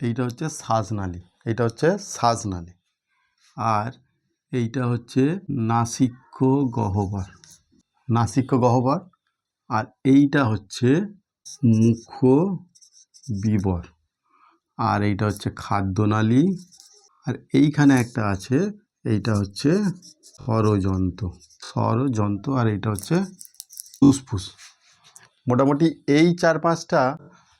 এইটা হচ্ছে শ্বাসনালী এটা হচ্ছে শ্বাসনালী আর এইটা হচ্ছে নাসিক্য গহ্বর নাসিক্য গহ্বর। আর এইটা হচ্ছে মুখ বিবর। আর এইটা হচ্ছে খাদ্যনালী। আর এইখানে একটা আছে, এইটা হচ্ছে স্বরযন্ত্র স্বরযন্ত্র আর এইটা হচ্ছে ফুসফুস। মোটামুটি এই চার পাঁচটা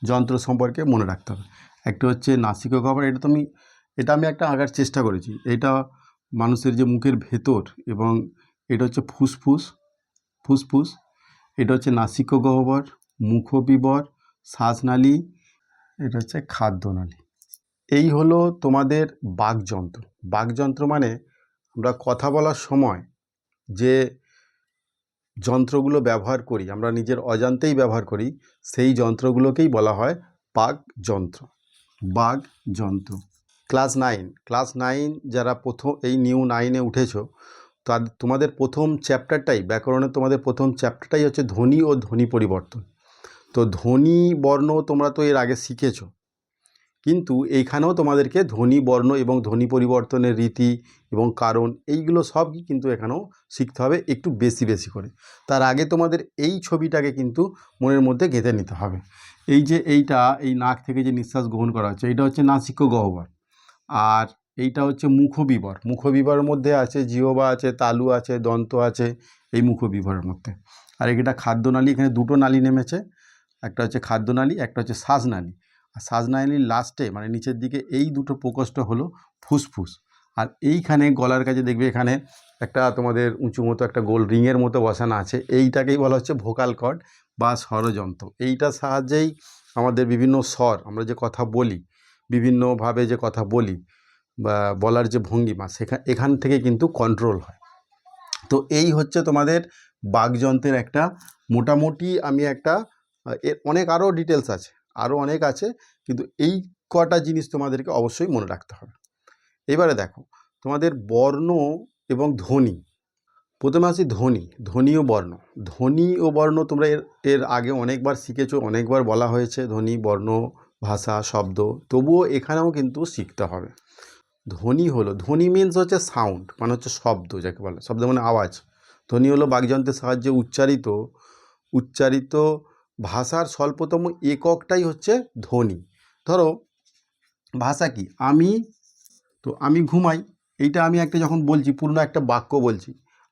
যন্ত্র সম্পর্কে মনে রাখতে হবে। একটা হচ্ছে নাসিক গহ্বর, এটা তুমি এটা আমি একটা আঁকার চেষ্টা করেছি। এটা মানুষের যে মুখের ভেতর এবং এটা হচ্ছে ফুসফুস ফুসফুস, এটা হচ্ছে নাসিক গহ্বর, মুখবিবর, শ্বাসনালী, এটা হচ্ছে খাদ্যনালী। এই হলো তোমাদের বাকযন্ত্র। বাকযন্ত্র মানে আমরা কথা বলার সময় যে যন্ত্রগুলো ব্যবহার করি, আমরা নিজের অজান্তেই ব্যবহার করি, সেই যন্ত্রগুলোকেই বলা হয় বাকযন্ত্র বাকযন্ত্র ক্লাস নাইন। ক্লাস নাইন যারা প্রথম, এই নিউ নাইনে উঠেছো তাদের তোমাদের প্রথম চ্যাপ্টারটাই ব্যাকরণের তোমাদের প্রথম চ্যাপ্টারটাই হচ্ছে ধ্বনি ও ধ্বনি পরিবর্তন। তো ধ্বনি, বর্ণ তোমরা তো এর আগে শিখেছো। কিন্তু এইখানেও তোমাদেরকে ধ্বনি, বর্ণ এবং ধ্বনি পরিবর্তনের রীতি এবং কারণ এইগুলো সবই কিন্তু এখানেও শিখতে হবে একটু বেশি বেশি করে। তার আগে তোমাদের এই ছবিটাকে কিন্তু মনের মধ্যে গেঁথে নিতে হবে। এই যে এইটা, এই নাক থেকে যে নিঃশ্বাস গ্রহণ করা হচ্ছে, এইটা হচ্ছে নাসিক্য গহ্বর। আর এইটা হচ্ছে মুখবিবর। মুখবিবরের মধ্যে আছে, জিহবা আছে, তালু আছে, দন্ত আছে, এই মুখবিবরের মধ্যে। আর এটা খাদ্যনালী এখানে দুটো নালী নেমেছে, একটা হচ্ছে খাদ্যনালী একটা হচ্ছে শ্বাসনালী আর শ্বাসনালীর লাস্টে মানে নিচের দিকে, এই দুটো প্রকোষ্ঠ হলো ফুসফুস। আর এইখানে গলার কাছে দেখবে, এখানে একটা তোমাদের উঁচু মতো একটা গোল রিংয়ের মতো বসানো আছে। এইটাকেই বলা হচ্ছে ভোকাল কর্ড বা স্বরযন্ত্র। এইটার সাহায্যেই আমাদের বিভিন্ন স্বর, আমরা যে কথা বলি, বিভিন্নভাবে যে কথা বলি বা বলার যে ভঙ্গিমা সেখান এখান থেকে কিন্তু কন্ট্রোল হয়। তো এই হচ্ছে তোমাদের বাকযন্ত্রের একটা মোটামুটি আমি একটা, এর অনেক আরও ডিটেলস আছে আরও অনেক আছে, কিন্তু এই কটা জিনিস তোমাদেরকে অবশ্যই মনে রাখতে হবে। এবারে দেখো, তোমাদের বর্ণ এবং ধ্বনি। প্রথমে আসি ধ্বনি ধ্বনি ও বর্ণ। ধ্বনি ও বর্ণ তোমরা এর এর আগে অনেকবার শিখেছো, অনেকবার বলা হয়েছে, ধ্বনি, বর্ণ, ভাষা, শব্দ। তবুও এখানেও কিন্তু শিখতে হবে। ধ্বনি হলো, ধ্বনি মিন্স হচ্ছে সাউন্ড মানে হচ্ছে শব্দ যাকে বলে। শব্দ মানে আওয়াজ। ধ্বনি হলো বাকযন্ত্রের সাহায্যে উচ্চারিত উচ্চারিত ভাষার স্বল্পতম এককটাই হচ্ছে ধ্বনি। ধরো, ভাষা কি? আমি, তো আমি ঘুমাই এইটা আমি একটা যখন বলছি, পুরনো একটা বাক্য বলছি,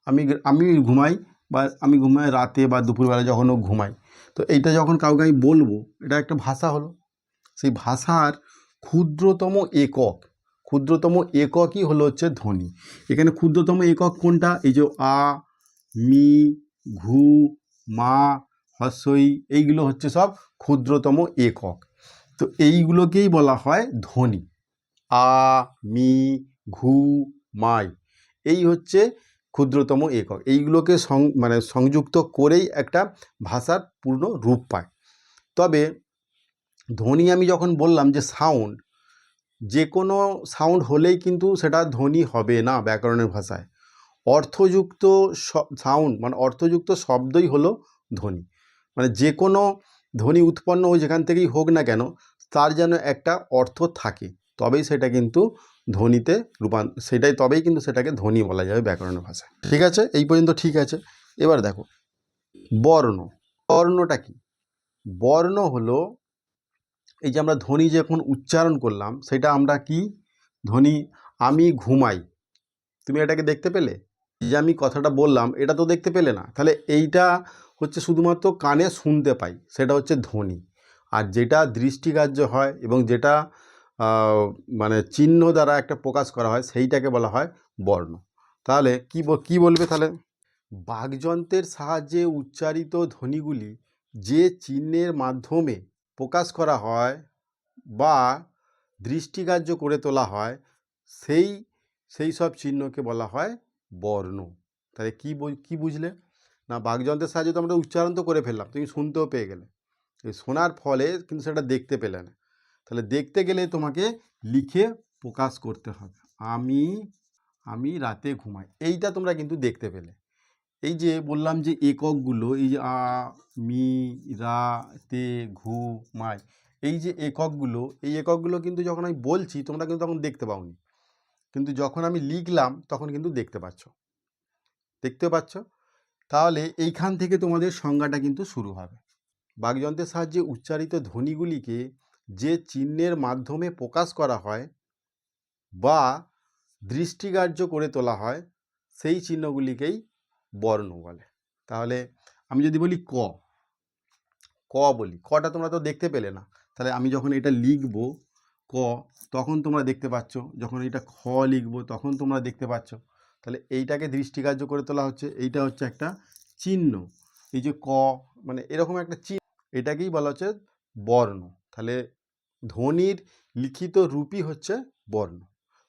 আমি আমি ঘুমাই বা আমি ঘুমাই রাতে বা দুপুরবেলা যখনও ঘুমাই, তো এইটা যখন কাউকে আমি বলব, এটা একটা ভাষা হলো। সেই ভাষার ক্ষুদ্রতম একক, ক্ষুদ্রতম এককই হলো হচ্ছে ধ্বনি। এখানে ক্ষুদ্রতম একক কোনটা? এই যে আ, মি, ঘু, মা, হস্যই, এইগুলো হচ্ছে সব ক্ষুদ্রতম একক। তো এইগুলোকেই বলা হয় ধ্বনি। আ, মি ঘু মাই এই হচ্ছে ক্ষুদ্রতম একক। এইগুলোকে সং মানে সংযুক্ত করেই একটা ভাষার পূর্ণ রূপ পায়। তবে ধ্বনি আমি যখন বললাম যে সাউন্ড যে কোনো সাউন্ড হলেই কিন্তু সেটা ধ্বনি হবে না ব্যাকরণের ভাষায়। অর্থযুক্ত সাউন্ড মানে অর্থযুক্ত শব্দই হলো ধ্বনি। মানে যে কোনো ধ্বনি উৎপন্ন যেখান থেকেই হোক না কেন, তার যেন একটা অর্থ থাকে। তবেই সেটা কিন্তু ধ্বনিতে রূপান, সেটাই তবেই কিন্তু সেটাকে ধ্বনি বলা যাবে ব্যাকরণের ভাষায়। ঠিক আছে? এই পর্যন্ত ঠিক আছে। এবার দেখো, বর্ণ। বর্ণটা কি? বর্ণ হলো এই যে আমরা ধ্বনি যখন উচ্চারণ করলাম, সেটা আমরা কি? ধ্বনি, আমি ঘুমাই। তুমি এটাকে দেখতে পেলে? যে আমি কথাটা বললাম, এটা তো দেখতে পেলে না। তাহলে এইটা হচ্ছে শুধুমাত্র কানে শুনতে পাই, সেটা হচ্ছে ধ্বনি। আর যেটা দৃষ্টিকার্য হয় এবং যেটা মানে চিহ্ন দ্বারা একটা প্রকাশ করা হয়, সেইটাকে বলা হয় বর্ণ। তাহলে কি কি বলবে তাহলে? বাঘযন্ত্রের সাহায্যে উচ্চারিত ধ্বনিগুলি যে চিহ্নের মাধ্যমে প্রকাশ করা হয় বা দৃষ্টিগ্রাহ্য করে তোলা হয়, সেই সেই সব চিহ্নকে বলা হয় বর্ণ। তাহলে কী কী বুঝলে? না বাঘযন্ত্রের সাহায্যে তো আমরা উচ্চারণ তো করে ফেললাম, তুমি শুনতেও পেয়ে গেলে। শোনার ফলে কিন্তু সেটা দেখতে পেলে না। তাহলে দেখতে গেলে তোমাকে লিখে প্রকাশ করতে হবে। আমি আমি রাতে ঘুমাই। এইটা তোমরা কিন্তু দেখতে পেলে। এই যে বললাম যে এককগুলো, এই যে আ, মি, রা, তে, ঘু, মাই, এই যে এককগুলো, এই এককগুলো কিন্তু যখন আমি বলছি, তোমরা কিন্তু তখন দেখতে পাওনি। কিন্তু যখন আমি লিখলাম, তখন কিন্তু দেখতে পাচ্ছ। দেখতে পাচ্ছ? তাহলে এইখান থেকে তোমাদের সংজ্ঞাটা কিন্তু শুরু হবে। বাকযন্ত্রের সাহায্যে উচ্চারিত ধ্বনিগুলিকে যে চিহ্নের মাধ্যমে প্রকাশ করা হয় বা দৃষ্টিগ্রাহ্য করে তোলা হয়, সেই চিহ্নগুলিকেই বর্ণ বলে। তাহলে আমি যদি বলি ক ক বলি। কটা তোমরা তো দেখতে পেলে না। তাহলে আমি যখন এটা লিখব, ক, তখন তোমরা দেখতে পাচ্ছ। যখন এটা খ লিখব, তখন তোমরা দেখতে পাচ্ছ। তাহলে এইটাকে দৃষ্টিগ্রাহ্য করে তোলা হচ্ছে, এইটা হচ্ছে একটা চিহ্ন। এই যে ক মানে এরকম একটা চিহ্ন, এটাকেই বলা হচ্ছে বর্ণ। তাহলে ধ্বনির লিখিত রূপই হচ্ছে বর্ণ।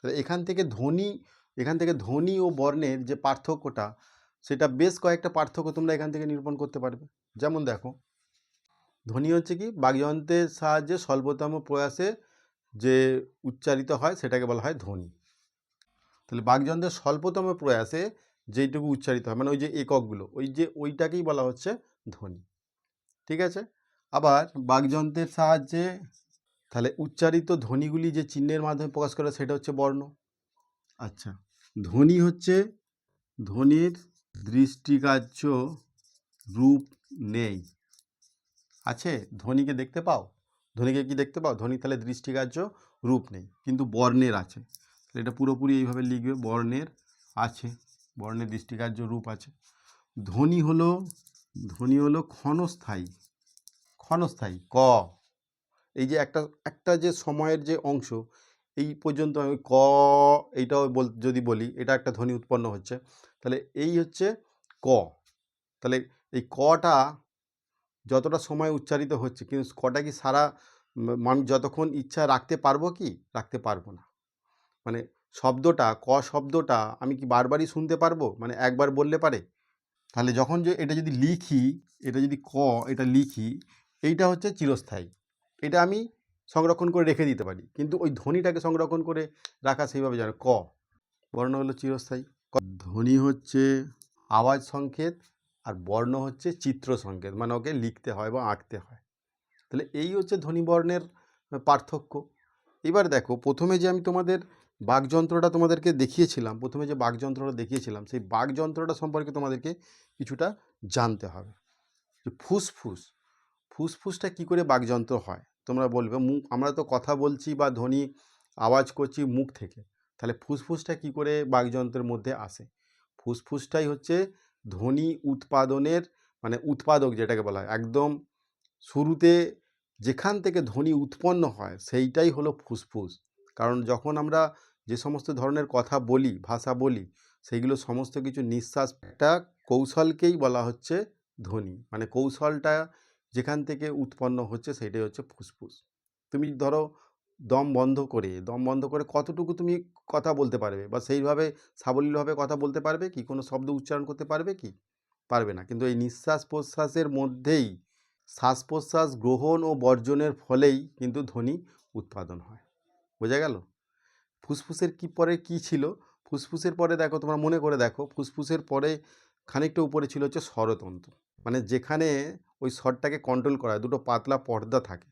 তাহলে এখান থেকে ধ্বনি, এখান থেকে ধ্বনি ও বর্ণের যে পার্থক্যটা, সেটা বেশ কয়েকটা পার্থক্য তোমরা এখান থেকে নিরূপণ করতে পারবে। যেমন দেখো, ধ্বনি হচ্ছে কি? বাকযন্ত্রের সাহায্যে স্বল্পতম প্রয়াসে যে উচ্চারিত হয়, সেটাকে বলা হয় ধ্বনি। তাহলে বাকযন্ত্রের স্বল্পতম প্রয়াসে যেইটুকু উচ্চারিত হয় মানে ওই যে এককগুলো, ওই যে ওইটাকেই বলা হচ্ছে ধ্বনি। ঠিক আছে? আবার বাকযন্ত্রের সাহায্যে তাহলে উচ্চারিত ধ্বনিগুলি যে চিহ্নের মাধ্যমে প্রকাশ করে সেটা হচ্ছে বর্ণ। আচ্ছা। ধ্বনি হচ্ছে ধ্বনির দৃষ্টিকার্য রূপ নেই। আছে? ধ্বনিকে দেখতে পাও? ধ্বনিকে কি দেখতে পাও? ধ্বনি তাহলে দৃষ্টিকার্য রূপ নেই কিন্তু বর্ণের আছে। তাহলে এটা পুরোপুরি এইভাবে লিখবে বর্ণের আছে বর্ণের দৃষ্টিকার্য রূপ আছে। ধ্বনি হলো ধ্বনি হলো ক্ষণস্থায়ী ক্ষণস্থায়ী ক। এই যে একটা একটা যে সময়ের যে অংশ, এই পর্যন্ত আমি ক এইটাও বল, যদি বলি, এটা একটা ধ্বনি উৎপন্ন হচ্ছে। তাহলে এই হচ্ছে ক। তাহলে এই কটা যতটা সময় উচ্চারিত হচ্ছে, কিন্তু কটা কি সারা মানুষ যতক্ষণ ইচ্ছা রাখতে পারব কি? রাখতে পারব না। মানে শব্দটা, ক শব্দটা আমি কি বারবারই শুনতে পারব? মানে একবার বললে পারে? তাহলে যখন যে এটা যদি লিখি, এটা যদি ক, এটা লিখি, এইটা হচ্ছে চিরস্থায়ী। এটা আমি সংরক্ষণ করে রেখে দিতে পারি। কিন্তু ওই ধ্বনিটাকে সংরক্ষণ করে রাখা সেইভাবে জানো ক, বর্ণ হলো চিরস্থায়ী। ক, ধ্বনি হচ্ছে আওয়াজ সংকেত আর বর্ণ হচ্ছে চিত্র সংকেত মানে ওকে লিখতে হয় বা আঁকতে হয়। তাহলে এই হচ্ছে ধ্বনি বর্ণের পার্থক্য। এবার দেখো, প্রথমে যে আমি তোমাদের বাঘযন্ত্রটা তোমাদেরকে দেখিয়েছিলাম, প্রথমে যে বাঘযন্ত্রটা দেখিয়েছিলাম, সেই বাঘযন্ত্রটা সম্পর্কে তোমাদেরকে কিছুটা জানতে হবে। যে ফুসফুস ফুসফুসটা কী করে বাকযন্ত্র হয়? তোমরা বলবে মুখ আমরা তো কথা বলছি বা ধ্বনি আওয়াজ করছি মুখ থেকে। তাহলে ফুসফুসটা কী করে বাকযন্ত্রের মধ্যে আসে? ফুসফুসটাই হচ্ছে ধ্বনি উৎপাদনের মানে উৎপাদক যেটাকে বলা হয়। একদম শুরুতে যেখান থেকে ধ্বনি উৎপন্ন হয়, সেইটাই হলো ফুসফুস। কারণ যখন আমরা যে সমস্ত ধরনের কথা বলি, ভাষা বলি, সেইগুলো সমস্ত কিছু নিঃশ্বাস, একটা কৌশলকেই বলা হচ্ছে ধ্বনি। মানে কৌশলটা যেখান থেকে উৎপন্ন হচ্ছে সেটাই হচ্ছে ফুসফুস। তুমি ধরো দম বন্ধ করে, দম বন্ধ করে কতটুকু তুমি কথা বলতে পারবে? বা সেইভাবে সাবলীলভাবে কথা বলতে পারবে কি? কোনো শব্দ উচ্চারণ করতে পারবে কি? পারবে না। কিন্তু এই নিঃশ্বাস প্রশ্বাসের মধ্যেই শ্বাস প্রশ্বাস গ্রহণ ও বর্জনের ফলেই কিন্তু ধ্বনি উৎপাদন হয়। বোঝা গেল? ফুসফুসের কি পরে কি ছিল? ফুসফুসের পরে দেখো, তোমরা মনে করে দেখো, ফুসফুসের পরে খানিকটা উপরে ছিল হচ্ছে স্বরতন্ত্র। মানে যেখানে ওই স্বরটাকে কন্ট্রোল করা দুটো পাতলা পর্দা থাকে।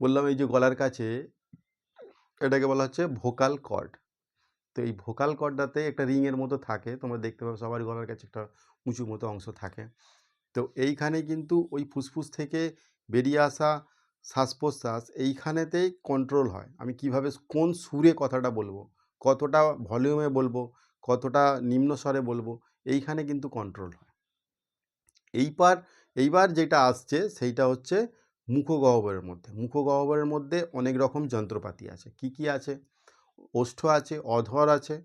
বললাম, এই যে গলার কাছে, এটাকে বলা হচ্ছে ভোকাল কর্ড তো এই ভোকাল কর্ডটাতে একটা রিংয়ের মতো থাকে, তোমরা দেখতে পাবে সবার গলার কাছে একটা উঁচু মতো অংশ থাকে। তো এইখানে কিন্তু ওই ফুসফুস থেকে বেরিয়ে আসা শ্বাস প্রশ্বাস এইখানেতেই কন্ট্রোল হয়। আমি কীভাবে, কোন সুরে কথাটা বলব, কতটা ভলিউমে বলব, কতটা নিম্ন স্বরে বলব, এইখানে কিন্তু কন্ট্রোল হয়। এই এইবার এইবার যেটা আসছে সেইটা হচ্ছে মুখগহ্বরের মধ্যে। মুখগহ্বরের মধ্যে অনেক রকম যন্ত্রপাতি আছে। কি কি আছে? ওষ্ঠ আছে, অধর আছে,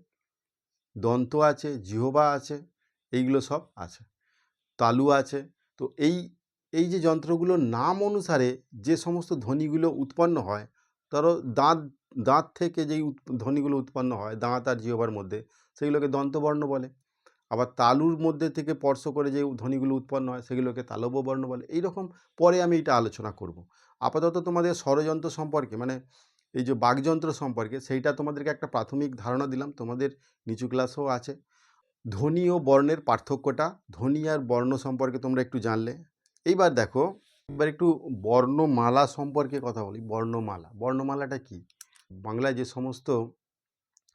দন্ত আছে, জিহবা আছে, এইগুলো সব আছে। তালু আছে। তো এই এই যে যন্ত্রগুলোর নাম অনুসারে যে সমস্ত ধ্বনিগুলো উৎপন্ন হয়, ধরো দাঁত দাঁত থেকে যেই ধ্বনিগুলো উৎপন্ন হয়, দাঁত আর জিহবার মধ্যে, সেগুলোকে দন্তবর্ণ বলে। আবার তালুর মধ্যে থেকে স্পর্শ করে যে ধ্বনিগুলো উৎপন্ন হয় সেগুলোকে তালব্য বর্ণ বলে। এইরকম পরে আমি এটা আলোচনা করব। আপাতত তোমাদের স্বরযন্ত্র সম্পর্কে মানে এই যে বাকযন্ত্র সম্পর্কে সেইটা তোমাদেরকে একটা প্রাথমিক ধারণা দিলাম। তোমাদের নিচু ক্লাসও আছে। ধ্বনি ও বর্ণের পার্থক্যটা, ধ্বনি আর বর্ণ সম্পর্কে তোমরা একটু জানলে। এইবার দেখো, এবার একটু বর্ণমালা সম্পর্কে কথা বলি। বর্ণমালা, বর্ণমালাটা কি? বাংলায় যে সমস্ত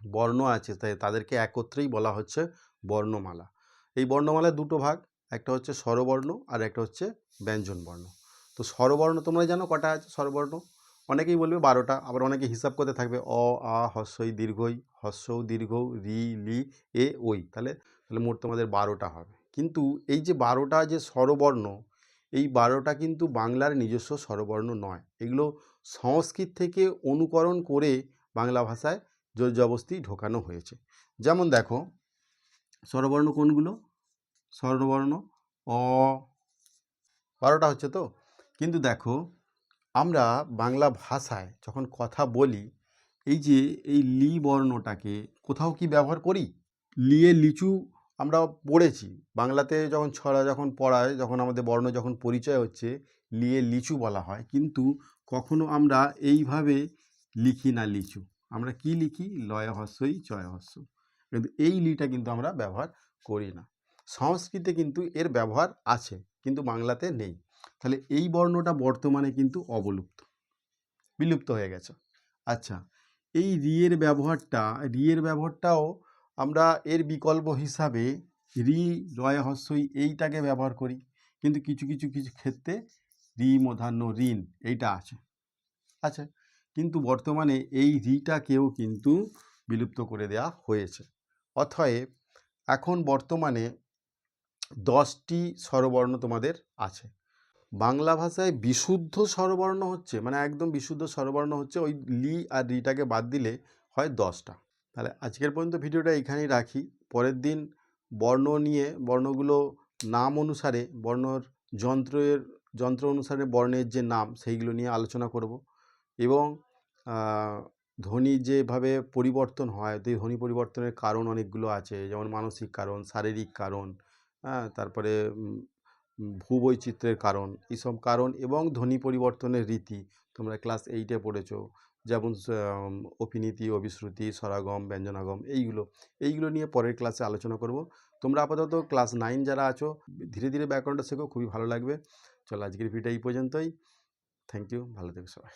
বর্ণ আছে, তাই তাদেরকে একত্রেই বলা হচ্ছে বর্ণমালা। এই বর্ণমালায় দুটো ভাগ, একটা হচ্ছে স্বরবর্ণ আর একটা হচ্ছে ব্যঞ্জন বর্ণ তো স্বরবর্ণ তোমরা জানো কটা আছে স্বরবর্ণ? অনেকেই বলবে বারোটা, আবার অনেকে হিসাব করতে থাকবে অ, আ হস্যই দীর্ঘই হস্যৌ, দীর্ঘ, রি, লি, এ ওই তাহলে তাহলে মোট তোমাদের বারোটা হবে। কিন্তু এই যে বারোটা যে স্বরবর্ণ, এই বারোটা কিন্তু বাংলার নিজস্ব স্বরবর্ণ নয়। এগুলো সংস্কৃত থেকে অনুকরণ করে বাংলা ভাষায় জোর জবস্তি ঢোকানো হয়েছে। যেমন দেখো স্বরবর্ণ কোনগুলো? স্বরবর্ণ অ। বারোটা হচ্ছে তো? কিন্তু দেখো, আমরা বাংলা ভাষায় যখন কথা বলি, এই যে, এই লি বর্ণটাকে কোথাও কি ব্যবহার করি? লিয়ে লিচু আমরা পড়েছি। বাংলাতে যখন ছড়া যখন পড়ায়, যখন আমাদের বর্ণ যখন পরিচয় হচ্ছে, লিয়ে লিচু বলা হয়। কিন্তু কখনো আমরা এইভাবে লিখি না লিচু। আমরা কি লিখি? লয় হস্যই চয় হস্য কিন্তু এই লিটা কিন্তু আমরা ব্যবহার করি না। সংস্কৃতে কিন্তু এর ব্যবহার আছে, কিন্তু বাংলাতে নেই। তাহলে এই বর্ণটা বর্তমানে কিন্তু অবলুপ্ত, বিলুপ্ত হয়ে গেছে। আচ্ছা এই রিয়ের ব্যবহারটা রিয়ের ব্যবহারটাও আমরা এর বিকল্প হিসাবে রি রয়, হস্যই এইটাকে ব্যবহার করি। কিন্তু কিছু কিছু কিছু ক্ষেত্রে রি মধ্যাহ্ন, ঋণ এইটা আছে। আচ্ছা কিন্তু বর্তমানে এই রিটাকেও কিন্তু বিলুপ্ত করে দেওয়া হয়েছে। অতএব এখন বর্তমানে দশটি স্বরবর্ণ তোমাদের আছে। বাংলা ভাষায় বিশুদ্ধ স্বরবর্ণ হচ্ছে মানে একদম বিশুদ্ধ স্বরবর্ণ হচ্ছে, ওই লি আর রিটাকে বাদ দিলে হয় দশটা। তাহলে আজকের পর্যন্ত ভিডিওটা এখানেই রাখি। পরের দিন বর্ণ নিয়ে, বর্ণগুলো নাম অনুসারে, বর্ণর যন্ত্রের, যন্ত্র অনুসারে বর্ণের যে নাম, সেইগুলো নিয়ে আলোচনা করব। এবং ধ্বনি যেভাবে পরিবর্তন হয় তো এই ধ্বনি পরিবর্তনের কারণ অনেকগুলো আছে, যেমন মানসিক কারণ, শারীরিক কারণ হ্যাঁ তারপরে ভূবৈচিত্র্যের কারণ এইসব কারণ এবং ধ্বনি পরিবর্তনের রীতি। তোমরা ক্লাস এইটে পড়েছো, যেমন অপিনীতি অভিশ্রুতি, স্বরাগম, ব্যঞ্জনাগম, এইগুলো। এইগুলো নিয়ে পরের ক্লাসে আলোচনা করব। তোমরা আপাতত ক্লাস নাইন যারা আছো, ধীরে ধীরে ব্যাকরণটা শেখো, খুবই ভালো লাগবে। চলো আজকের ভিডিও এই পর্যন্তই। থ্যাংক ইউ ভালো থেকো সবাই।